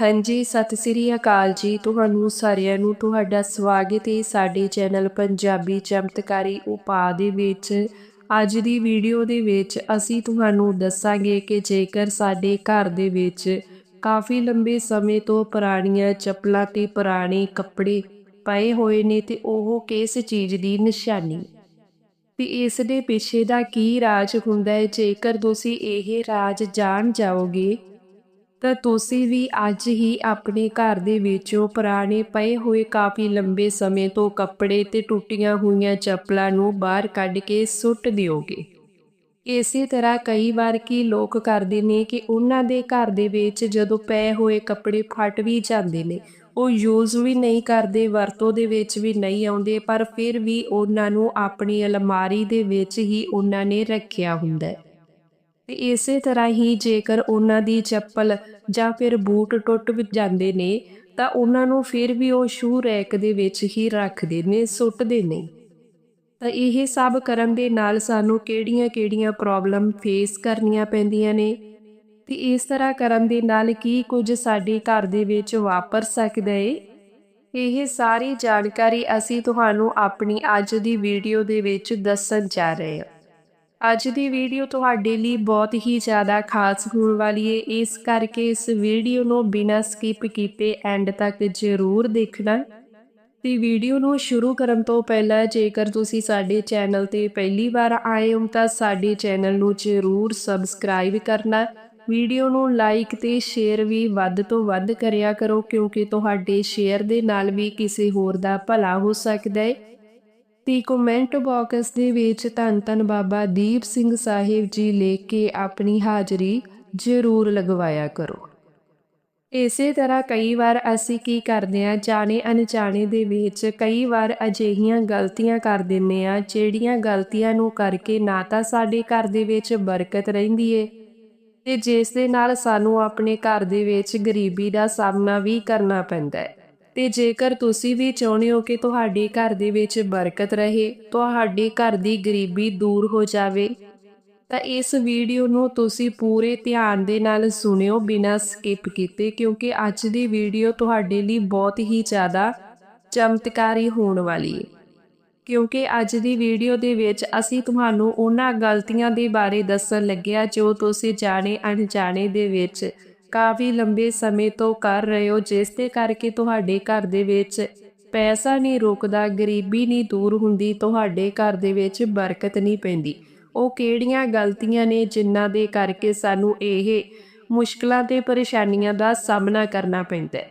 ਹਾਂਜੀ, ਸਤਿ ਸ੍ਰੀ ਅਕਾਲ ਜੀ। ਤੁਹਾਨੂੰ ਸਾਰਿਆਂ ਨੂੰ ਤੁਹਾਡਾ ਸਵਾਗਤ ਹੈ ਸਾਡੇ ਚੈਨਲ ਪੰਜਾਬੀ ਚਮਤਕਾਰੀ ਉਪਾਅ ਦੇ ਵਿੱਚ। ਅੱਜ ਦੀ ਵੀਡੀਓ ਦੇ ਵਿੱਚ ਅਸੀਂ ਤੁਹਾਨੂੰ ਦੱਸਾਂਗੇ ਕਿ ਜੇਕਰ ਸਾਡੇ ਘਰ ਦੇ ਵਿੱਚ ਕਾਫੀ ਲੰਬੇ ਸਮੇਂ ਤੋਂ ਪੁਰਾਣੀਆਂ ਚੱਪਲਾਂ ਤੇ ਪੁਰਾਣੇ ਕੱਪੜੇ ਪਏ ਹੋਏ ਨੇ ਤੇ ਉਹ ਕਿਸ ਚੀਜ਼ ਦੀ ਨਿਸ਼ਾਨੀ? ਤੇ ਇਸ ਦੇ ਪਿੱਛੇ ਦਾ ਕੀ ਰਾਜ ਹੁੰਦਾ ਹੈ? ਜੇਕਰ ਤੁਸੀਂ ਇਹ ਰਾਜ ਜਾਣ ਜਾਓਗੇ ਤਾਂ ਤੁਸੀਂ ਵੀ ਅੱਜ ਹੀ ਆਪਣੇ ਘਰ ਦੇ ਵਿੱਚੋਂ ਪੁਰਾਣੇ ਪਏ ਹੋਏ ਕਾਫੀ ਲੰਬੇ ਸਮੇਂ ਤੋਂ ਕੱਪੜੇ ਤੇ ਟੁੱਟੀਆਂ ਹੋਈਆਂ ਚੱਪਲਾਂ ਨੂੰ ਬਾਹਰ ਕੱਢ ਕੇ ਸੁੱਟ ਦਿਓਗੇ। ਇਸੇ ਤਰ੍ਹਾਂ ਕਈ ਵਾਰ ਕੀ ਲੋਕ ਕਰਦੇ ਨੇ ਕਿ ਉਹਨਾਂ ਦੇ ਘਰ ਦੇ ਵਿੱਚ ਜਦੋਂ ਪਏ ਹੋਏ ਕੱਪੜੇ ਫਟ ਵੀ ਜਾਂਦੇ ਨੇ, ਉਹ ਯੂਜ਼ ਵੀ ਨਹੀਂ ਕਰਦੇ, ਵਰਤੋਂ ਦੇ ਵਿੱਚ ਵੀ ਨਹੀਂ ਆਉਂਦੇ, ਪਰ ਫਿਰ ਵੀ ਉਹਨਾਂ ਨੂੰ ਆਪਣੀ ਅਲਮਾਰੀ ਦੇ ਵਿੱਚ ਹੀ ਉਹਨਾਂ ਨੇ ਰੱਖਿਆ ਹੁੰਦਾ ਹੈ। ਤੇ ਇਸੇ ਤਰ੍ਹਾਂ ਹੀ ਜੇਕਰ ਉਹਨਾਂ ਦੀ ਚੱਪਲ ਜਾਂ ਫਿਰ ਬੂਟ ਟੁੱਟ ਵੀ ਜਾਂਦੇ ਨੇ, ਤਾਂ ਉਹਨਾਂ ਨੂੰ ਫਿਰ ਵੀ ਉਹ ਸ਼ੂ ਰੈਕ ਦੇ ਵਿੱਚ ਹੀ ਰੱਖਦੇ ਨੇ, ਸੁੱਟਦੇ ਨੇ। ਤਾਂ ਇਹ ਸਭ ਕਰਨ ਦੇ ਨਾਲ ਸਾਨੂੰ ਕਿਹੜੀਆਂ-ਕਿਹੜੀਆਂ ਪ੍ਰੋਬਲਮ ਫੇਸ ਕਰਨੀਆਂ ਪੈਂਦੀਆਂ ਨੇ? ਤੇ ਇਸ ਤਰ੍ਹਾਂ ਕਰਨ ਦੇ ਨਾਲ ਕੀ ਕੁਝ ਸਾਡੇ ਘਰ ਦੇ ਵਿੱਚ ਵਾਪਰ ਸਕਦਾ ਏ? ਇਹ ਸਾਰੀ ਜਾਣਕਾਰੀ ਅਸੀਂ ਤੁਹਾਨੂੰ ਆਪਣੀ ਅੱਜ ਦੀ ਵੀਡੀਓ ਦੇ ਵਿੱਚ ਦੱਸਣ ਜਾ ਰਹੇ ਹਾਂ। ਅੱਜ ਦੀ ਵੀਡੀਓ ਤੁਹਾਡੇ ਲਈ ਬਹੁਤ ਹੀ ਜ਼ਿਆਦਾ ਖਾਸ ਹੋਣ ਵਾਲੀ ਹੈ ਇਸ ਕਰਕੇ ਇਸ ਵੀਡੀਓ ਨੂੰ ਬਿਨਾਂ ਸਕਿਪ ਕੀਤੇ ਐਂਡ ਤੱਕ ਜ਼ਰੂਰ ਦੇਖਣਾ। ਤੇ ਵੀਡੀਓ ਨੂੰ ਸ਼ੁਰੂ ਕਰਨ ਤੋਂ ਪਹਿਲਾਂ ਜੇਕਰ ਤੁਸੀਂ ਸਾਡੇ ਚੈਨਲ ਤੇ ਪਹਿਲੀ ਵਾਰ ਆਏ ਹੋ, ਤਾਂ ਸਾਡੇ ਚੈਨਲ ਨੂੰ ਜ਼ਰੂਰ ਸਬਸਕ੍ਰਾਈਬ ਕਰਨਾ। ਵੀਡੀਓ ਨੂੰ ਲਾਈਕ ਤੇ ਸ਼ੇਅਰ ਵੀ ਵੱਧ ਤੋਂ ਵੱਧ ਕਰਿਆ ਕਰੋ, ਕਿਉਂਕਿ ਤੁਹਾਡੇ ਸ਼ੇਅਰ ਦੇ ਨਾਲ ਵੀ ਕਿਸੇ ਹੋਰ ਦਾ ਭਲਾ ਹੋ ਸਕਦਾ ਹੈ ਤੇ ਕਮੈਂਟ ਬਾਕਸ ਦੇ ਵਿੱਚ ਧੰਨ ਧੰਨ ਬਾਬਾ ਦੀਪ ਸਿੰਘ ਸਾਹਿਬ ਜੀ ਲਿਖ ਕੇ ਆਪਣੀ ਹਾਜ਼ਰੀ ਜ਼ਰੂਰ ਲਗਵਾਇਆ ਕਰੋ। ਇਸੇ ਤਰ੍ਹਾਂ ਕਈ ਵਾਰ ਅਸੀਂ ਕੀ ਕਰਦੇ ਆ ਜਾਣੇ ਅਣਜਾਣੇ ਦੇ ਵਿੱਚ ਕਈ ਵਾਰ ਅਜਿਹੀਆਂ ਗਲਤੀਆਂ ਕਰ ਦਿੰਨੇ ਆ ਜਿਹੜੀਆਂ ਗਲਤੀਆਂ ਨੂੰ ਕਰਕੇ ਨਾ ਤਾਂ ਸਾਡੇ ਘਰ ਦੇ ਵਿੱਚ ਬਰਕਤ ਰਹਿੰਦੀ ਏ ਤੇ ਜਿਸ ਦੇ ਨਾਲ ਸਾਨੂੰ ਆਪਣੇ ਘਰ ਦੇ ਵਿੱਚ ਗਰੀਬੀ ਦਾ ਸਾਹਮਣਾ ਵੀ ਕਰਨਾ ਪੈਂਦਾ ਹੈ ਤੇ ਜੇਕਰ ਤੁਸੀਂ ਵੀ ਚਾਹੁੰਦੇ ਹੋ ਕਿ ਤੁਹਾਡੇ ਘਰ ਦੇ ਵਿੱਚ ਬਰਕਤ ਰਹੇ, ਤੁਹਾਡੇ ਘਰ ਦੀ ਗਰੀਬੀ ਦੂਰ ਹੋ ਜਾਵੇ, ਤਾਂ ਇਸ ਵੀਡੀਓ ਨੂੰ ਤੁਸੀਂ ਪੂਰੇ ਧਿਆਨ ਦੇ ਨਾਲ ਸੁਣਿਓ ਬਿਨਾਂ ਸਕਿਪ ਕੀਤੇ, ਕਿਉਂਕਿ ਅੱਜ ਦੀ ਵੀਡੀਓ ਤੁਹਾਡੇ ਲਈ ਬਹੁਤ ਹੀ ਜ਼ਿਆਦਾ ਚਮਤਕਾਰੀ ਹੋਣ ਵਾਲੀ ਹੈ। ਕਿਉਂਕਿ ਅੱਜ ਦੀ ਵੀਡੀਓ ਦੇ ਵਿੱਚ ਅਸੀਂ ਤੁਹਾਨੂੰ ਉਹਨਾਂ ਗਲਤੀਆਂ ਦੇ ਬਾਰੇ ਦੱਸਣ ਲੱਗਿਆ ਜੋ ਤੁਸੀਂ ਜਾਣੇ ਅਣਜਾਣੇ ਦੇ ਵਿੱਚ ਕਾਫੀ ਲੰਬੇ ਸਮੇਂ ਤੋਂ ਕਰ ਰਹੇ ਹੋ, ਜਿਸ ਦੇ ਕਰਕੇ ਤੁਹਾਡੇ ਘਰ ਦੇ ਵਿੱਚ ਪੈਸਾ ਨਹੀਂ ਰੁਕਦਾ, ਗਰੀਬੀ ਨਹੀਂ ਦੂਰ ਹੁੰਦੀ, ਤੁਹਾਡੇ ਘਰ ਦੇ ਵਿੱਚ ਬਰਕਤ ਨਹੀਂ ਪੈਂਦੀ। ਉਹ ਕਿਹੜੀਆਂ ਗਲਤੀਆਂ ਨੇ ਜਿਨ੍ਹਾਂ ਦੇ ਕਰਕੇ ਸਾਨੂੰ ਇਹ ਮੁਸ਼ਕਲਾਂ ਤੇ ਪਰੇਸ਼ਾਨੀਆਂ ਦਾ ਸਾਹਮਣਾ ਕਰਨਾ ਪੈਂਦਾ ਹੈ?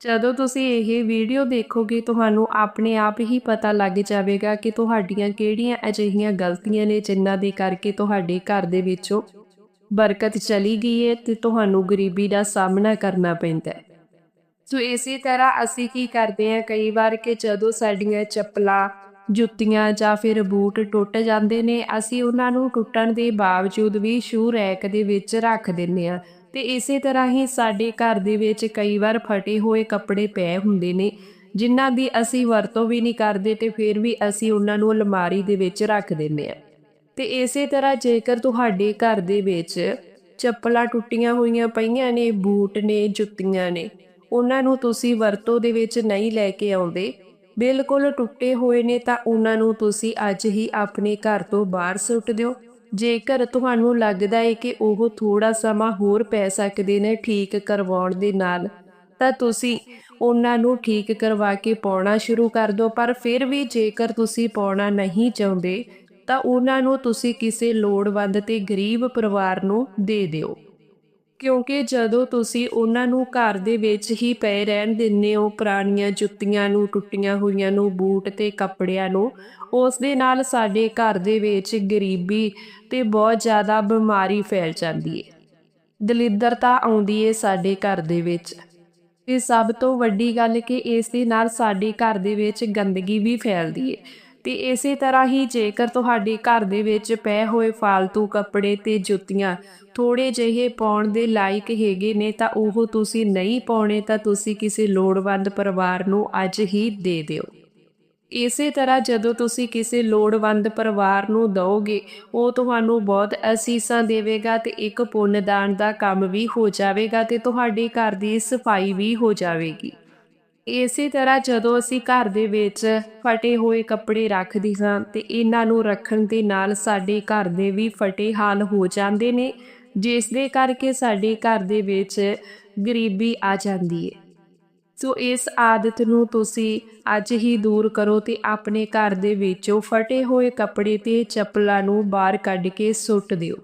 ਜਦੋਂ ਤੁਸੀਂ ਇਹ ਵੀਡੀਓ ਦੇਖੋਗੇ, ਤੁਹਾਨੂੰ ਆਪਣੇ ਆਪ ਹੀ ਪਤਾ ਲੱਗ ਜਾਵੇਗਾ ਕਿ ਤੁਹਾਡੀਆਂ ਕਿਹੜੀਆਂ ਅਜਿਹੀਆਂ ਗਲਤੀਆਂ ਨੇ ਜਿਨ੍ਹਾਂ ਦੇ ਕਰਕੇ ਤੁਹਾਡੇ ਘਰ ਦੇ ਵਿੱਚੋਂ ਬਰਕਤ ਚਲੀ ਗਈ ਹੈ ਤੇ ਤੁਹਾਨੂੰ ਗਰੀਬੀ ਦਾ ਸਾਹਮਣਾ ਕਰਨਾ ਪੈਂਦਾ ਹੈ। ਸੋ ਇਸੇ ਤਰ੍ਹਾਂ ਅਸੀਂ ਕੀ ਕਰਦੇ ਹਾਂ, ਕਈ ਵਾਰ ਕਿ ਜਦੋਂ ਸਾਡੀਆਂ ਚੱਪਲਾਂ, ਜੁੱਤੀਆਂ ਜਾਂ ਫਿਰ ਬੂਟ ਟੁੱਟ ਜਾਂਦੇ ਨੇ, ਅਸੀਂ ਉਹਨਾਂ ਨੂੰ ਟੁੱਟਣ ਦੇ ਬਾਵਜੂਦ ਵੀ ਸ਼ੂ ਰੈਕ ਦੇ ਵਿੱਚ ਰੱਖ ਦਿੰਨੇ ਆ ਤੇ ਇਸੇ ਤਰ੍ਹਾਂ ਹੀ ਸਾਡੇ ਘਰ ਦੇ ਵਿੱਚ ਕਈ ਵਾਰ ਫਟੇ ਹੋਏ ਕੱਪੜੇ ਪਏ ਹੁੰਦੇ ਨੇ, ਜਿਨ੍ਹਾਂ ਦੀ ਅਸੀਂ ਵਰਤੋਂ ਵੀ ਨਹੀਂ ਕਰਦੇ ਤੇ ਫਿਰ ਵੀ ਅਸੀਂ ਉਹਨਾਂ ਨੂੰ ਅਲਮਾਰੀ ਦੇ ਵਿੱਚ ਰੱਖ ਦਿੰਨੇ ਆ ਤੇ ਇਸੇ ਤਰ੍ਹਾਂ ਜੇਕਰ ਤੁਹਾਡੇ ਘਰ ਦੇ ਵਿੱਚ ਚੱਪਲਾਂ ਟੁੱਟੀਆਂ ਹੋਈਆਂ ਪਈਆਂ ਨੇ, ਬੂਟ ਨੇ, ਜੁੱਤੀਆਂ ਨੇ, ਉਹਨਾਂ ਨੂੰ ਤੁਸੀਂ ਵਰਤੋਂ ਦੇ ਵਿੱਚ ਨਹੀਂ ਲੈ ਕੇ ਆਉਂਦੇ, ਬਿਲਕੁਲ ਟੁੱਟੇ ਹੋਏ ਨੇ, ਤਾਂ ਉਹਨਾਂ ਨੂੰ ਤੁਸੀਂ ਅੱਜ ਹੀ ਆਪਣੇ ਘਰ ਤੋਂ ਬਾਹਰ ਸੁੱਟ ਦਿਓ। ਜੇਕਰ ਤੁਹਾਨੂੰ ਲੱਗਦਾ ਹੈ ਕਿ ਉਹ ਥੋੜਾ ਸਮਾਂ ਹੋਰ ਪੈ ਸਕਦੇ ਨੇ ਠੀਕ ਕਰਵਾਉਣ ਦੇ ਨਾਲ, ਤਾਂ ਤੁਸੀਂ ਉਹਨਾਂ ਨੂੰ ਠੀਕ ਕਰਵਾ ਕੇ ਪਾਉਣਾ ਸ਼ੁਰੂ ਕਰ ਦਿਓ। ਪਰ ਫਿਰ ਵੀ ਜੇਕਰ ਤੁਸੀਂ ਪਾਉਣਾ ਨਹੀਂ ਚਾਹੁੰਦੇ ਤਾਂ ਉਹਨਾਂ ਨੂੰ ਤੁਸੀਂ ਕਿਸੇ ਲੋੜਵੰਦ ਤੇ ਗਰੀਬ ਪਰਿਵਾਰ ਨੂੰ ਦੇ ਦਿਓ। ਕਿਉਂਕਿ ਜਦੋਂ ਤੁਸੀਂ ਉਹਨਾਂ ਨੂੰ ਘਰ ਦੇ ਵਿੱਚ ਹੀ ਪਏ ਰਹਿਣ ਦਿੰਦੇ ਹੋ, ਪੁਰਾਣੀਆਂ ਜੁੱਤੀਆਂ ਨੂੰ, ਟੁੱਟੀਆਂ ਹੋਈਆਂ ਨੂੰ, ਬੂਟ ਤੇ ਕੱਪੜਿਆਂ ਨੂੰ, ਉਸ ਦੇ ਨਾਲ ਸਾਡੇ ਘਰ ਦੇ ਵਿੱਚ ਗਰੀਬੀ ਤੇ ਬਹੁਤ ਜ਼ਿਆਦਾ ਬਿਮਾਰੀ ਫੈਲ ਜਾਂਦੀ ਹੈ ਦਲਿੱਦਰਤਾ ਆਉਂਦੀ ਏ ਸਾਡੇ ਘਰ ਦੇ ਵਿੱਚ। ਤੇ ਸਭ ਤੋਂ ਵੱਡੀ ਗੱਲ ਕਿ ਇਸ ਦੇ ਨਾਲ ਸਾਡੇ ਘਰ ਦੇ ਵਿੱਚ ਗੰਦਗੀ ਵੀ ਫੈਲਦੀ ਏ। ਤੇ ਇਸੇ ਤਰ੍ਹਾਂ ਹੀ ਜੇਕਰ ਤੁਹਾਡੇ ਘਰ ਦੇ ਵਿੱਚ ਪਏ ਹੋਏ ਫालतू ਕੱਪੜੇ ਤੇ ਜੁੱਤੀਆਂ ਥੋੜੇ ਜਿਹੇ ਪਾਉਣ ਦੇ ਲਾਇਕ ਹੈਗੇ ਨੇ ਤਾਂ ਉਹ ਤੁਸੀਂ ਨਹੀਂ ਪਾਉਣੇ ਤਾਂ ਤੁਸੀਂ ਕਿਸੇ ਲੋੜਵੰਦ ਪਰਿਵਾਰ ਨੂੰ ਅੱਜ ਹੀ ਦੇ ਦਿਓ। ਇਸੇ ਤਰ੍ਹਾਂ ਜਦੋਂ ਤੁਸੀਂ ਕਿਸੇ ਲੋੜਵੰਦ ਪਰਿਵਾਰ ਨੂੰ ਦਿਓਗੇ, ਉਹ ਤੁਹਾਨੂੰ ਬਹੁਤ ਅਸੀਸਾਂ ਦੇਵੇਗਾ ਤੇ ਇੱਕ ਪੁੰਨਦਾਨ ਦਾ ਕੰਮ ਵੀ ਹੋ ਜਾਵੇਗਾ ਤੇ ਤੁਹਾਡੇ ਘਰ ਦੀ ਸਫ਼ਾਈ ਵੀ ਹੋ ਜਾਵੇਗੀ। ਇਸੇ ਤਰ੍ਹਾਂ ਜਦੋਂ ਅਸੀਂ ਘਰ ਦੇ ਵਿੱਚ ਫਟੇ ਹੋਏ ਕੱਪੜੇ ਰੱਖਦੇ ਹਾਂ ਤੇ ਇਹਨਾਂ ਨੂੰ ਰੱਖਣ ਦੇ ਨਾਲ ਸਾਡੇ ਘਰ ਦੇ ਵੀ ਫਟੇ ਹਾਲ ਹੋ ਜਾਂਦੇ ਨੇ, ਜਿਸ ਦੇ ਕਰਕੇ ਸਾਡੇ ਘਰ ਦੇ ਵਿੱਚ ਗਰੀਬੀ ਆ ਜਾਂਦੀ ਹੈ ਸੋ ਇਸ ਆਦਤ ਨੂੰ ਤੁਸੀਂ ਅੱਜ ਹੀ ਦੂਰ ਕਰੋ ਤੇ ਆਪਣੇ ਘਰ ਦੇ ਵਿੱਚੋਂ ਫਟੇ ਹੋਏ ਕੱਪੜੇ ਤੇ ਚੱਪਲਾਂ ਨੂੰ ਬਾਹਰ ਕੱਢ ਕੇ ਸੁੱਟ ਦਿਓ।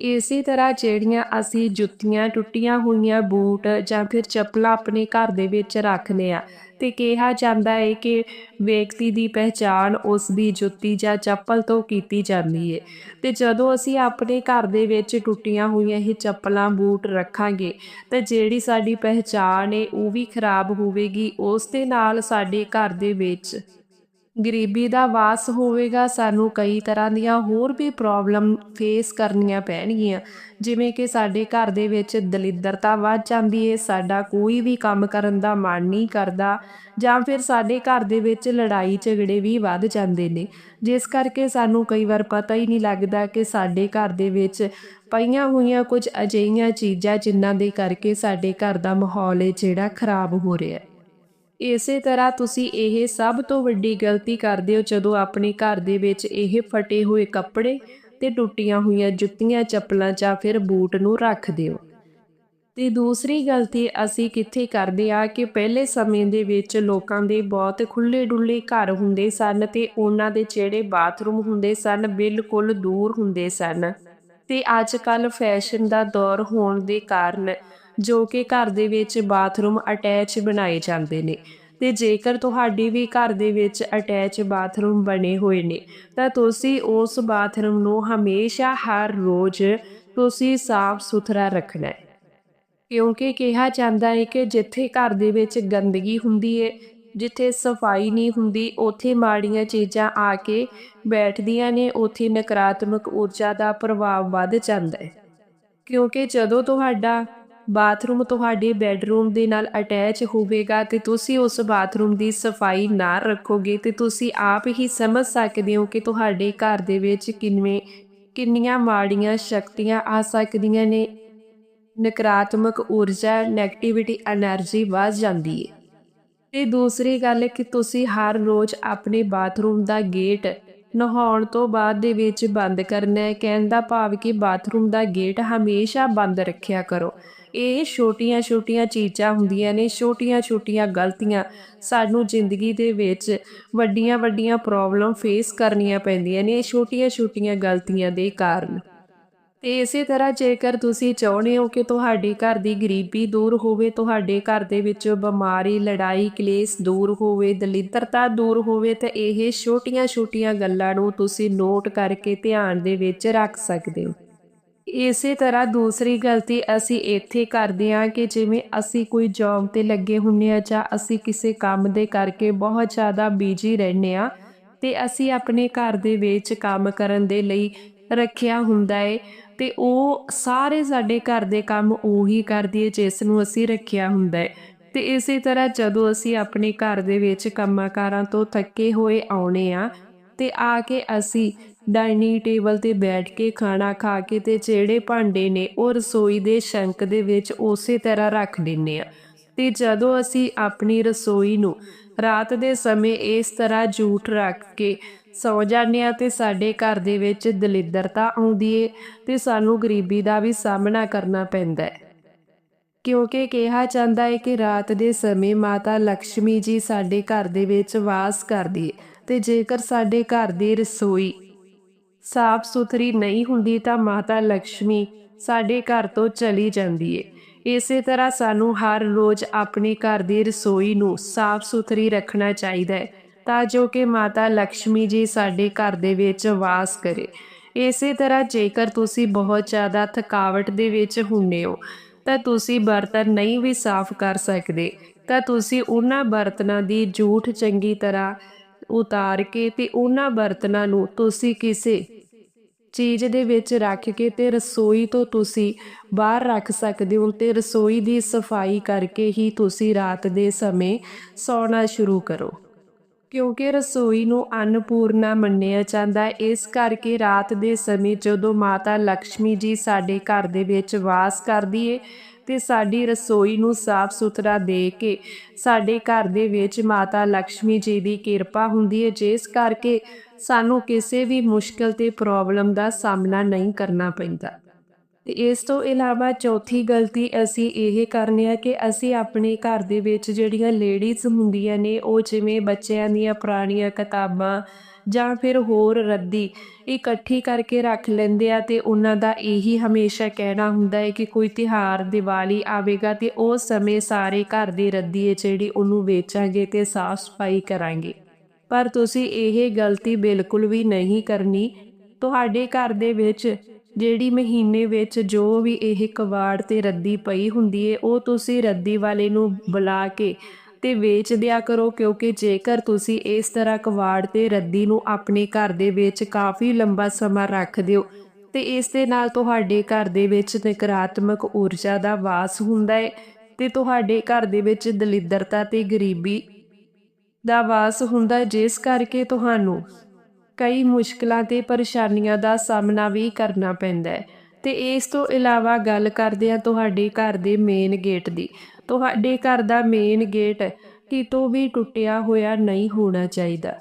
ਇਸੇ ਤਰ੍ਹਾਂ ਜਿਹੜੀਆਂ ਅਸੀਂ ਜੁੱਤੀਆਂ, ਟੁੱਟੀਆਂ ਹੋਈਆਂ ਬੂਟ ਜਾਂ ਫਿਰ ਚੱਪਲਾਂ ਆਪਣੇ ਘਰ ਦੇ ਵਿੱਚ ਰੱਖਦੇ ਆ ਤੇ ਕਿਹਾ ਜਾਂਦਾ ਹੈ ਕਿ ਵਿਅਕਤੀ ਦੀ ਪਹਿਚਾਣ ਉਸ ਦੀ ਜੁੱਤੀ ਜਾਂ ਚੱਪਲ ਤੋਂ ਕੀਤੀ ਜਾਂਦੀ ਹੈ। ਤੇ ਜਦੋਂ ਅਸੀਂ ਆਪਣੇ ਘਰ ਦੇ ਵਿੱਚ ਟੁੱਟੀਆਂ ਹੋਈਆਂ ਇਹ ਚੱਪਲਾਂ, ਬੂਟ ਰੱਖਾਂਗੇ ਤਾਂ ਜਿਹੜੀ ਸਾਡੀ ਪਹਿਚਾਣ ਹੈ ਉਹ ਵੀ ਖਰਾਬ ਹੋਵੇਗੀ, ਉਸ ਦੇ ਨਾਲ ਸਾਡੇ ਘਰ ਦੇ ਵਿੱਚ ਗਰੀਬੀ ਦਾ ਵਾਸ ਹੋਵੇਗਾ, ਸਾਨੂੰ ਕਈ ਤਰ੍ਹਾਂ ਦੀਆਂ ਹੋਰ ਵੀ ਪ੍ਰੋਬਲਮ ਫੇਸ ਕਰਨੀਆਂ ਪੈਣਗੀਆਂ। ਜਿਵੇਂ ਕਿ ਸਾਡੇ ਘਰ ਦੇ ਵਿੱਚ ਦਲਿੱਦਰਤਾ ਵੱਧ ਜਾਂਦੀ ਹੈ ਸਾਡਾ ਕੋਈ ਵੀ ਕੰਮ ਕਰਨ ਦਾ ਮਨ ਨਹੀਂ ਕਰਦਾ, ਜਾਂ ਫਿਰ ਸਾਡੇ ਘਰ ਦੇ ਵਿੱਚ ਲੜਾਈ ਝਗੜੇ ਵੀ ਵੱਧ ਜਾਂਦੇ ਨੇ। ਜਿਸ ਕਰਕੇ ਸਾਨੂੰ ਕਈ ਵਾਰ ਪਤਾ ਹੀ ਨਹੀਂ ਲੱਗਦਾ ਕਿ ਸਾਡੇ ਘਰ ਦੇ ਵਿੱਚ ਪਈਆਂ ਹੋਈਆਂ ਕੁਝ ਅਜਿਹੀਆਂ ਚੀਜ਼ਾਂ ਜਿਨ੍ਹਾਂ ਦੇ ਕਰਕੇ ਸਾਡੇ ਘਰ ਦਾ ਮਾਹੌਲ ਹੈ ਜਿਹੜਾ ਖਰਾਬ ਹੋ ਰਿਹਾ ਹੈ। ਇਸੇ ਤਰ੍ਹਾਂ ਤੁਸੀਂ ਇਹ ਸਭ ਤੋਂ ਵੱਡੀ ਗਲਤੀ ਕਰਦੇ ਹੋ ਜਦੋਂ ਆਪਣੇ ਘਰ ਦੇ ਵਿੱਚ ਇਹ ਫਟੇ ਹੋਏ ਕੱਪੜੇ ਤੇ ਟੁੱਟੀਆਂ ਹੋਈਆਂ ਜੁੱਤੀਆਂ, ਚੱਪਲਾਂ ਜਾਂ ਫਿਰ ਬੂਟ ਨੂੰ ਰੱਖਦੇ ਹੋ ਤੇ ਦੂਸਰੀ ਗਲਤੀ ਅਸੀਂ ਕਿੱਥੇ ਕਰਦੇ ਆ ਕਿ ਪਹਿਲੇ ਸਮੇਂ ਦੇ ਵਿੱਚ ਲੋਕਾਂ ਦੇ ਬਹੁਤ ਖੁੱਲੇ ਡੁੱਲੇ ਘਰ ਹੁੰਦੇ ਸਨ ਤੇ ਉਹਨਾਂ ਦੇ ਜਿਹੜੇ ਬਾਥਰੂਮ ਹੁੰਦੇ ਸਨ ਬਿਲਕੁਲ ਦੂਰ ਹੁੰਦੇ ਸਨ। ਤੇ ਅੱਜ ਕੱਲ ਫੈਸ਼ਨ ਦਾ ਦੌਰ ਹੋਣ ਦੇ ਕਾਰਨ ਜੋ ਕਿ ਘਰ ਦੇ ਵਿੱਚ ਬਾਥਰੂਮ ਅਟੈਚ ਬਣਾਏ ਜਾਂਦੇ ਨੇ। ਤੇ ਜੇਕਰ ਤੁਹਾਡੀ ਵੀ ਘਰ ਦੇ ਵਿੱਚ ਅਟੈਚ ਬਾਥਰੂਮ ਬਣੇ ਹੋਏ ਨੇ, ਤਾਂ ਤੁਸੀਂ ਉਸ ਬਾਥਰੂਮ ਨੂੰ ਹਮੇਸ਼ਾ ਹਰ ਰੋਜ਼ ਤੁਸੀਂ ਸਾਫ਼ ਸੁਥਰਾ ਰੱਖਣਾ ਹੈ। ਕਿਉਂਕਿ ਕਿਹਾ ਜਾਂਦਾ ਹੈ ਕਿ ਜਿੱਥੇ ਘਰ ਦੇ ਵਿੱਚ ਗੰਦਗੀ ਹੁੰਦੀ ਹੈ ਜਿੱਥੇ ਸਫ਼ਾਈ ਨਹੀਂ ਹੁੰਦੀ, ਉੱਥੇ ਮਾੜੀਆਂ ਚੀਜ਼ਾਂ ਆ ਕੇ ਬੈਠਦੀਆਂ ਨੇ, ਉੱਥੇ ਨਕਾਰਾਤਮਕ ਊਰਜਾ ਦਾ ਪ੍ਰਭਾਵ ਵੱਧ ਜਾਂਦਾ ਹੈ। ਕਿਉਂਕਿ ਜਦੋਂ ਤੁਹਾਡਾ ਬਾਥਰੂਮ ਤੁਹਾਡੇ ਬੈੱਡਰੂਮ ਦੇ ਨਾਲ ਅਟੈਚ ਹੋਵੇਗਾ ਤੇ ਤੁਸੀਂ ਉਸ ਬਾਥਰੂਮ ਦੀ ਸਫ਼ਾਈ ਨਾ ਰੱਖੋਗੇ ਤੇ ਤੁਸੀਂ ਆਪ ਹੀ ਸਮਝ ਸਕਦੇ ਹੋ ਕਿ ਤੁਹਾਡੇ ਘਰ ਦੇ ਵਿੱਚ ਕਿੰਨੇ, ਕਿੰਨੀਆਂ ਮਾੜੀਆਂ ਸ਼ਕਤੀਆਂ ਆ ਸਕਦੀਆਂ ਨੇ। ਨਕਾਰਾਤਮਕ ਊਰਜਾ 네ਗੇਟਿਵਿਟੀ એનર્ਜੀ ਵੱਧ ਜਾਂਦੀ ਹੈ ਤੇ ਦੂਸਰੀ ਗੱਲ ਕਿ ਤੁਸੀਂ ਹਰ ਰੋਜ਼ ਆਪਣੇ ਬਾਥਰੂਮ ਦਾ ਗੇਟ ਨਹਾਉਣ ਤੋਂ ਬਾਅਦ ਦੇ ਵਿੱਚ ਬੰਦ ਕਰਨਾ ਹੈ। ਕਹਿਣ ਦਾ ਭਾਵ ਕਿ ਬਾਥਰੂਮ ਦਾ ਗੇਟ ਹਮੇਸ਼ਾ ਬੰਦ ਰੱਖਿਆ ਕਰੋ। ਇਹ ਛੋਟੀਆਂ-ਛੋਟੀਆਂ ਚੀਜ਼ਾਂ ਹੁੰਦੀਆਂ ਨੇ, ਛੋਟੀਆਂ-ਛੋਟੀਆਂ ਗਲਤੀਆਂ। ਸਾਨੂੰ ਜ਼ਿੰਦਗੀ ਦੇ ਵਿੱਚ ਵੱਡੀਆਂ-ਵੱਡੀਆਂ ਪ੍ਰੋਬਲਮ ਫੇਸ ਕਰਨੀਆਂ ਪੈਂਦੀਆਂ ਨੇ, ਇਹ ਛੋਟੀਆਂ-ਛੋਟੀਆਂ ਗਲਤੀਆਂ ਦੇ ਕਾਰਨ। ਤੇ ਇਸੇ ਤਰ੍ਹਾਂ ਜੇਕਰ ਤੁਸੀਂ ਚਾਹੁੰਦੇ ਹੋ ਕਿ ਤੁਹਾਡੇ ਘਰ ਦੀ ਗਰੀਬੀ ਦੂਰ ਹੋਵੇ, ਤੁਹਾਡੇ ਘਰ ਦੇ ਵਿੱਚ ਬਿਮਾਰੀ, ਲੜਾਈ, ਕਲੇਸ਼ ਦੂਰ ਹੋਵੇ ਦਲਿੱਦਰਤਾ ਦੂਰ ਹੋਵੇ, ਤਾਂ ਇਹ ਛੋਟੀਆਂ-ਛੋਟੀਆਂ ਗੱਲਾਂ ਨੂੰ ਤੁਸੀਂ ਨੋਟ ਕਰਕੇ ਧਿਆਨ ਦੇ ਵਿੱਚ ਰੱਖ ਸਕਦੇ ਹੋ। ਇਸੇ ਤਰ੍ਹਾਂ ਦੂਸਰੀ ਗਲਤੀ ਅਸੀਂ ਇੱਥੇ ਕਰਦੇ ਹਾਂ ਕਿ ਜਿਵੇਂ ਅਸੀਂ ਕੋਈ ਜੌਬ ਤੇ ਲੱਗੇ ਹੁੰਨੇ ਆ ਜਾਂ ਅਸੀਂ ਕਿਸੇ ਕੰਮ ਦੇ ਕਰਕੇ ਬਹੁਤ ਜ਼ਿਆਦਾ ਬਿਜ਼ੀ ਰਹਿੰਨੇ ਆ ਤੇ ਅਸੀਂ ਆਪਣੇ ਘਰ ਦੇ ਵਿੱਚ ਕੰਮ ਕਰਨ ਦੇ ਲਈ ਰੱਖਿਆ ਹੁੰਦਾ ਏ ਤੇ ਉਹ ਸਾਰੇ ਸਾਡੇ ਘਰ ਦੇ ਕੰਮ ਉਹੀ ਕਰਦੀ ਹੈ ਜਿਸ ਨੂੰ ਅਸੀਂ ਰੱਖਿਆ ਹੁੰਦਾ ਹੈ ਤੇ ਇਸੇ ਤਰ੍ਹਾਂ ਜਦੋਂ ਅਸੀਂ ਆਪਣੇ ਘਰ ਦੇ ਵਿੱਚ ਕੰਮਾਂ-ਕਾਰਾਂ ਤੋਂ ਥੱਕੇ ਹੋਏ ਆਉਣੇ ਆ, ਤੇ ਆ ਕੇ ਅਸੀਂ ਡਾਈਨਿੰਗ ਟੇਬਲ ਤੇ ਬੈਠ ਕੇ ਖਾਣਾ ਖਾ ਕੇ ਤੇ ਜਿਹੜੇ ਭਾਂਡੇ ਨੇ ਉਹ ਰਸੋਈ ਦੇ ਸ਼ੰਕ ਦੇ ਵਿੱਚ ਉਸੇ ਤਰ੍ਹਾਂ ਰੱਖ ਦਿੰਨੇ ਆ। ਤੇ ਜਦੋਂ ਅਸੀਂ ਆਪਣੀ ਰਸੋਈ ਨੂੰ ਰਾਤ ਦੇ ਸਮੇਂ ਇਸ ਤਰ੍ਹਾਂ ਝੂਠ ਰੱਖ ਕੇ ਸੌ ਜਾਂਦੇ ਆ ਤੇ ਸਾਡੇ ਘਰ ਦੇ ਵਿੱਚ ਦਲਿੱਦਰਤਾ ਆਉਂਦੀ ਏ ਤੇ ਸਾਨੂੰ ਗਰੀਬੀ ਦਾ ਵੀ ਸਾਹਮਣਾ ਕਰਨਾ ਪੈਂਦਾ ਹੈ। ਕਿਉਂਕਿ ਕਿਹਾ ਜਾਂਦਾ ਹੈ ਕਿ ਰਾਤ ਦੇ ਸਮੇਂ ਮਾਤਾ ਲక్ష్ਮੀ ਜੀ ਸਾਡੇ ਘਰ ਦੇ ਵਿੱਚ ਵਾਸ ਕਰਦੀ ਹੈ ਤੇ ਜੇਕਰ ਸਾਡੇ ਘਰ ਦੀ ਰਸੋਈ ਸਾਫ਼ ਸੁਥਰੀ ਨਹੀਂ ਹੁੰਦੀ ਤਾਂ ਮਾਤਾ ਲక్ష్ਮੀ ਸਾਡੇ ਘਰ ਤੋਂ ਚਲੀ ਜਾਂਦੀ ਏ। ਇਸੇ ਤਰ੍ਹਾਂ ਸਾਨੂੰ ਹਰ ਰੋਜ਼ ਆਪਣੇ ਘਰ ਦੀ ਰਸੋਈ ਨੂੰ ਸਾਫ਼ ਸੁਥਰੀ ਰੱਖਣਾ ਚਾਹੀਦਾ ਹੈ ਤਾਂ ਜੋ ਕਿ ਮਾਤਾ ਲక్ష్ਮੀ ਜੀ ਸਾਡੇ ਘਰ ਦੇ ਵਿੱਚ ਵਾਸ ਕਰੇ। ਇਸੇ ਤਰ੍ਹਾਂ ਜੇਕਰ ਤੁਸੀਂ ਬਹੁਤ ਜ਼ਿਆਦਾ ਥਕਾਵਟ ਦੇ ਵਿੱਚ ਹੁੰਨੇ ਹੋ, ਤਾਂ ਤੁਸੀਂ ਬਰਤਨ ਨਹੀਂ ਵੀ ਸਾਫ਼ ਕਰ ਸਕਦੇ। ਤਾਂ ਤੁਸੀਂ ਉਹਨਾਂ ਬਰਤਨਾਂ ਦੀ ਜੂਠ ਚੰਗੀ ਤਰ੍ਹਾਂ ਉਤਾਰ ਕੇ ਤੇ ਉਹਨਾਂ ਬਰਤਨਾਂ ਨੂੰ ਤੁਸੀਂ ਕਿਸੇ ਚੀਜ਼ ਦੇ ਵਿੱਚ ਰੱਖ ਕੇ ਤੇ ਰਸੋਈ ਤੋਂ ਤੁਸੀਂ ਬਾਹਰ ਰੱਖ ਸਕਦੇ ਹੋ ਤੇ ਰਸੋਈ ਦੀ ਸਫ਼ਾਈ ਕਰਕੇ ਹੀ ਤੁਸੀਂ ਰਾਤ ਦੇ ਸਮੇਂ ਸੌਣਾ ਸ਼ੁਰੂ ਕਰੋ। ਕਿਉਂਕਿ ਰਸੋਈ ਨੂੰ ਅੰਨਪੂਰਨਾ ਮੰਨਿਆ ਜਾਂਦਾ ਹੈ ਇਸ ਕਰਕੇ ਰਾਤ ਦੇ ਸਮੇਂ ਜਦੋਂ ਮਾਤਾ ਲక్ష్ਮੀ ਜੀ ਸਾਡੇ ਘਰ ਦੇ ਵਿੱਚ ਵਾਸ ਕਰਦੀ ਏ ਤੇ ਸਾਡੀ ਰਸੋਈ ਨੂੰ ਸਾਫ਼ ਸੁਥਰਾ ਦੇ ਕੇ ਸਾਡੇ ਘਰ ਦੇ ਵਿੱਚ ਮਾਤਾ ਲక్ష్ਮੀ ਜੀ ਦੀ ਕਿਰਪਾ ਹੁੰਦੀ ਹੈ ਜਿਸ ਕਰਕੇ ਸਾਨੂੰ ਕਿਸੇ ਵੀ ਮੁਸ਼ਕਲ ਤੇ ਪ੍ਰੋਬਲਮ ਦਾ ਸਾਹਮਣਾ ਨਹੀਂ ਕਰਨਾ ਪੈਂਦਾ। ਤੇ ਇਸ ਤੋਂ ਇਲਾਵਾ ਚੌਥੀ ਗਲਤੀ ਅਸੀਂ ਇਹ ਕਰਨੇ ਆ ਕਿ ਅਸੀਂ ਆਪਣੇ ਘਰ ਦੇ ਵਿੱਚ ਜਿਹੜੀਆਂ ਲੇਡੀਜ਼ ਹੁੰਦੀਆਂ ਨੇ, ਉਹ ਜਿਵੇਂ ਬੱਚਿਆਂ ਦੀਆਂ ਪੁਰਾਣੀਆਂ ਕਿਤਾਬਾਂ ਜਾਂ ਫਿਰ ਹੋਰ ਰੱਦੀ ਇਕੱਠੀ ਕਰਕੇ ਰੱਖ ਲੈਂਦੇ ਆ ਤੇ ਉਹਨਾਂ ਦਾ ਇਹੀ ਹਮੇਸ਼ਾ ਕਹਿਣਾ ਹੁੰਦਾ ਹੈ ਕਿ ਕੋਈ ਤਿਹਾਰ ਦੀਵਾਲੀ ਆਵੇਗਾ ਤੇ ਉਸ ਸਮੇਂ ਸਾਰੇ ਘਰ ਦੀ ਰੱਦੀ ਹੈ ਜਿਹੜੀ ਉਹਨੂੰ ਵੇਚਾਂਗੇ ਤੇ ਸਾਫ਼ ਸਫ਼ਾਈ ਕਰਾਂਗੇ। ਪਰ ਤੁਸੀਂ ਇਹ ਗਲਤੀ ਬਿਲਕੁਲ ਵੀ ਨਹੀਂ ਕਰਨੀ। ਤੁਹਾਡੇ ਘਰ ਦੇ ਵਿੱਚ ਜਿਹੜੀ ਮਹੀਨੇ ਵਿੱਚ ਜੋ ਵੀ ਇਹ ਕਵਾੜ ਤੇ ਰੱਦੀ ਪਈ ਹੁੰਦੀ ਏ ਉਹ ਤੁਸੀਂ ਰੱਦੀ ਵਾਲੇ ਨੂੰ ਬੁਲਾ ਕੇ ਤੇ ਵੇਚ ਦਿਆ ਕਰੋ ਕਿਉਂਕਿ ਜੇਕਰ ਤੁਸੀਂ ਇਸ ਤਰ੍ਹਾਂ ਕਵਾੜ ਤੇ ਰੱਦੀ ਨੂੰ ਆਪਣੇ ਘਰ ਦੇ ਵਿੱਚ ਕਾਫੀ ਲੰਬਾ ਸਮਾਂ ਰੱਖਦੇ ਹੋ ਤੇ ਇਸ ਦੇ ਨਾਲ ਤੁਹਾਡੇ ਘਰ ਦੇ ਵਿੱਚ ਨਕਾਰਾਤਮਕ ਊਰਜਾ ਦਾ ਵਾਸ ਹੁੰਦਾ ਹੈ ਤੇ ਤੁਹਾਡੇ ਘਰ ਦੇ ਵਿੱਚ ਦਲਿੱਦਰਤਾ ਤੇ ਗਰੀਬੀ ਦਾ ਵਾਸ ਹੁੰਦਾ ਹੈ, ਜਿਸ ਕਰਕੇ ਤੁਹਾਨੂੰ ਕਈ ਮੁਸ਼ਕਲਾਂ ਤੇ ਪਰੇਸ਼ਾਨੀਆਂ ਦਾ ਸਾਹਮਣਾ ਵੀ ਕਰਨਾ ਪੈਂਦਾ ਹੈ। ਤੇ ਇਸ ਤੋਂ ਇਲਾਵਾ ਗੱਲ ਕਰਦੇ ਆ ਤੁਹਾਡੇ ਘਰ ਦੇ ਮੇਨ ਗੇਟ ਦੀ। ਤੁਹਾਡੇ ਘਰ ਦਾ ਮੇਨ ਗੇਟ ਕਿਤੋਂ ਵੀ ਟੁੱਟਿਆ ਹੋਇਆ ਨਹੀਂ ਹੋਣਾ ਚਾਹੀਦਾ।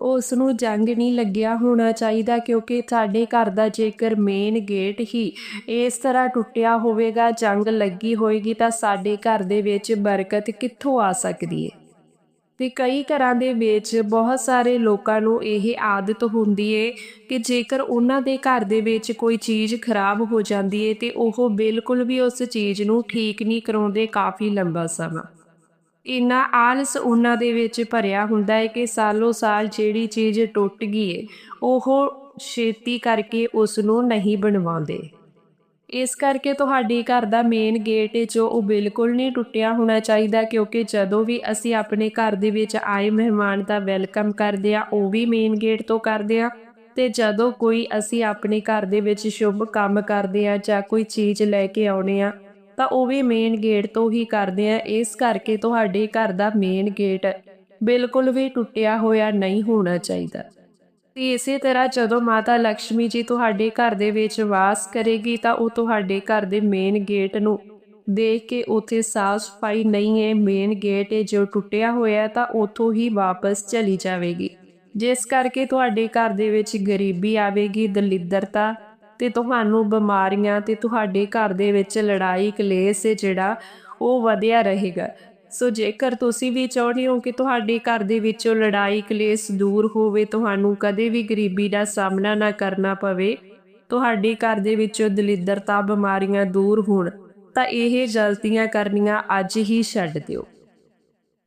ਉਸ ਨੂੰ ਜੰਗ ਨਹੀਂ ਲੱਗਿਆ ਹੋਣਾ ਚਾਹੀਦਾ ਕਿਉਂਕਿ ਸਾਡੇ ਘਰ ਦਾ ਜੇਕਰ ਮੇਨ ਗੇਟ ਹੀ ਇਸ ਤਰ੍ਹਾਂ ਟੁੱਟਿਆ ਹੋਵੇਗਾ, ਜੰਗ ਲੱਗੀ ਹੋਏਗੀ ਤਾਂ ਸਾਡੇ ਘਰ ਦੇ ਵਿੱਚ ਬਰਕਤ ਕਿੱਥੋਂ ਆ ਸਕਦੀ ਹੈ? ਤੇ ਕਈ ਘਰਾਂ ਦੇ ਵਿੱਚ ਬਹੁਤ ਸਾਰੇ ਲੋਕਾਂ ਨੂੰ ਇਹ ਆਦਤ ਹੁੰਦੀ ਏ ਕਿ ਜੇਕਰ ਉਹਨਾਂ ਦੇ ਘਰ ਦੇ ਵਿੱਚ ਕੋਈ ਚੀਜ਼ ਖਰਾਬ ਹੋ ਜਾਂਦੀ ਏ ਤੇ ਉਹ ਬਿਲਕੁਲ ਵੀ ਉਸ ਚੀਜ਼ ਨੂੰ ਠੀਕ ਨਹੀਂ ਕਰਾਉਂਦੇ ਕਾਫੀ ਲੰਬਾ ਸਮਾਂ। ਇੰਨਾ ਆਲਸ ਉਹਨਾਂ ਦੇ ਵਿੱਚ ਭਰਿਆ ਹੁੰਦਾ ਹੈ ਕਿ ਸਾਲੋ ਸਾਲ ਜਿਹੜੀ ਚੀਜ਼ ਟੁੱਟ ਗਈ ਏ, ਉਹ ਛੇਤੀ ਕਰਕੇ ਉਸ ਨੂੰ ਨਹੀਂ ਬਣਵਾਉਂਦੇ। ਇਸ ਕਰਕੇ ਤੁਹਾਡੇ ਘਰ ਦਾ ਮੇਨ ਗੇਟ ਹੈ ਜੋ ਉਹ ਬਿਲਕੁਲ ਨਹੀਂ ਟੁੱਟਿਆ ਹੋਣਾ ਚਾਹੀਦਾ ਕਿਉਂਕਿ ਜਦੋਂ ਵੀ ਅਸੀਂ ਆਪਣੇ ਘਰ ਦੇ ਵਿੱਚ ਆਏ ਮਹਿਮਾਨ ਦਾ ਵੈਲਕਮ ਕਰਦੇ ਆ, ਉਹ ਵੀ ਮੇਨ ਗੇਟ ਤੋਂ ਕਰਦੇ ਆ। ਤੇ ਜਦੋਂ ਕੋਈ ਅਸੀਂ ਆਪਣੇ ਘਰ ਦੇ ਵਿੱਚ ਸ਼ੁਭ ਕੰਮ ਕਰਦੇ ਆ ਜਾਂ ਕੋਈ ਚੀਜ਼ ਲੈ ਕੇ ਆਉਣੇ ਆ, ਤਾਂ ਉਹ ਵੀ ਮੇਨ ਗੇਟ ਤੋਂ ਹੀ ਕਰਦੇ ਆ। ਇਸ ਕਰਕੇ ਤੁਹਾਡੇ ਘਰ ਦਾ ਮੇਨ ਗੇਟ ਬਿਲਕੁਲ ਵੀ ਟੁੱਟਿਆ ਹੋਇਆ ਨਹੀਂ ਹੋਣਾ ਚਾਹੀਦਾ। ਤੇ ਇਸੇ ਤਰ੍ਹਾਂ ਜਦੋਂ ਮਾਤਾ ਲక్ష్ਮੀ ਜੀ ਤੁਹਾਡੇ ਘਰ ਦੇ ਵਿੱਚ ਵਾਸ ਕਰੇਗੀ ਤਾਂ ਉਹ ਤੁਹਾਡੇ ਘਰ ਦੇ ਮੇਨ ਗੇਟ ਨੂੰ ਦੇਖ ਕੇ ਉੱਥੇ ਸਾਫ਼ ਸਫ਼ਾਈ ਨਹੀਂ ਹੈ ਮੇਨ ਗੇਟ ਹੈ ਜੋ ਟੁੱਟਿਆ ਹੋਇਆ ਤਾਂ ਉੱਥੋਂ ਹੀ ਵਾਪਸ ਚਲੀ ਜਾਵੇਗੀ। ਜਿਸ ਕਰਕੇ ਤੁਹਾਡੇ ਘਰ ਦੇ ਵਿੱਚ ਗਰੀਬੀ ਆਵੇਗੀ, ਦਲਿੱਦਰਤਾ ਤੇ ਤੁਹਾਨੂੰ ਬਿਮਾਰੀਆਂ ਤੇ ਤੁਹਾਡੇ ਘਰ ਦੇ ਵਿੱਚ ਲੜਾਈ ਕਲੇਸ਼ ਜਿਹੜਾ ਉਹ ਵਧਿਆ ਰਹੇਗਾ। ਸੋ ਜੇਕਰ ਤੁਸੀਂ ਵੀ ਚਾਹੁੰਦੇ ਹੋ ਕਿ ਤੁਹਾਡੇ ਘਰ ਦੇ ਵਿੱਚੋਂ ਲੜਾਈ ਕਲੇਸ਼ ਦੂਰ ਹੋਵੇ, ਤੁਹਾਨੂੰ ਕਦੇ ਵੀ ਗਰੀਬੀ ਦਾ ਸਾਹਮਣਾ ਨਾ ਕਰਨਾ ਪਵੇ, ਤੁਹਾਡੇ ਘਰ ਦੇ ਵਿੱਚੋਂ ਦਲਿੱਦਰਤਾ, ਬਿਮਾਰੀਆਂ ਦੂਰ ਹੋਣ, ਤਾਂ ਇਹ ਗਲਤੀਆਂ ਕਰਨੀਆਂ ਅੱਜ ਹੀ ਛੱਡ ਦਿਓ।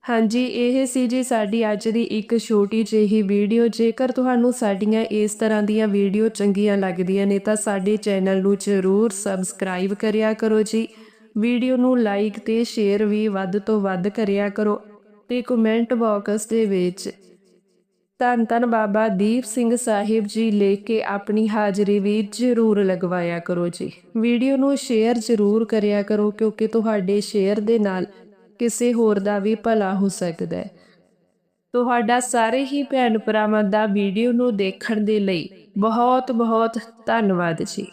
ਹਾਂਜੀ, ਇਹ ਸੀ ਜੀ ਸਾਡੀ ਅੱਜ ਦੀ ਇੱਕ ਛੋਟੀ ਜਿਹੀ ਵੀਡੀਓ। ਜੇਕਰ ਤੁਹਾਨੂੰ ਸਾਡੀਆਂ ਇਸ ਤਰ੍ਹਾਂ ਦੀਆਂ ਵੀਡੀਓ ਚੰਗੀਆਂ ਲੱਗਦੀਆਂ ਨੇ, ਤਾਂ ਸਾਡੇ ਚੈਨਲ ਨੂੰ ਜ਼ਰੂਰ ਸਬਸਕ੍ਰਾਈਬ ਕਰਿਆ ਕਰੋ ਜੀ। ਵੀਡੀਓ ਨੂੰ ਲਾਈਕ ਤੇ ਸ਼ੇਅਰ ਵੀ ਵੱਧ ਤੋਂ ਵੱਧ ਕਰਿਆ ਕਰੋ ਤੇ ਕਮੈਂਟ ਬਾਕਸ ਦੇ ਵਿੱਚ। ਧੰਨ ਧੰਨ ਬਾਬਾ ਦੀਪ ਸਿੰਘ ਸਾਹਿਬ ਜੀ ਲੈ ਕੇ ਆਪਣੀ ਹਾਜ਼ਰੀ ਵੀ ਜ਼ਰੂਰ ਲਗਵਾਇਆ ਕਰੋ ਜੀ। ਵੀਡੀਓ ਨੂੰ ਸ਼ੇਅਰ ਜ਼ਰੂਰ ਕਰਿਆ ਕਰੋ ਕਿਉਂਕਿ ਤੁਹਾਡੇ ਸ਼ੇਅਰ ਦੇ ਨਾਲ ਕਿਸੇ ਹੋਰ ਦਾ ਵੀ ਭਲਾ ਹੋ ਸਕਦਾ ਹੈ। ਤੁਹਾਡਾ ਸਾਰੇ ਹੀ ਭੈਣ ਭਰਾਵਾਂ ਦਾ ਵੀਡੀਓ ਨੂੰ ਦੇਖਣ ਦੇ ਲਈ ਬਹੁਤ ਬਹੁਤ ਧੰਨਵਾਦ ਜੀ।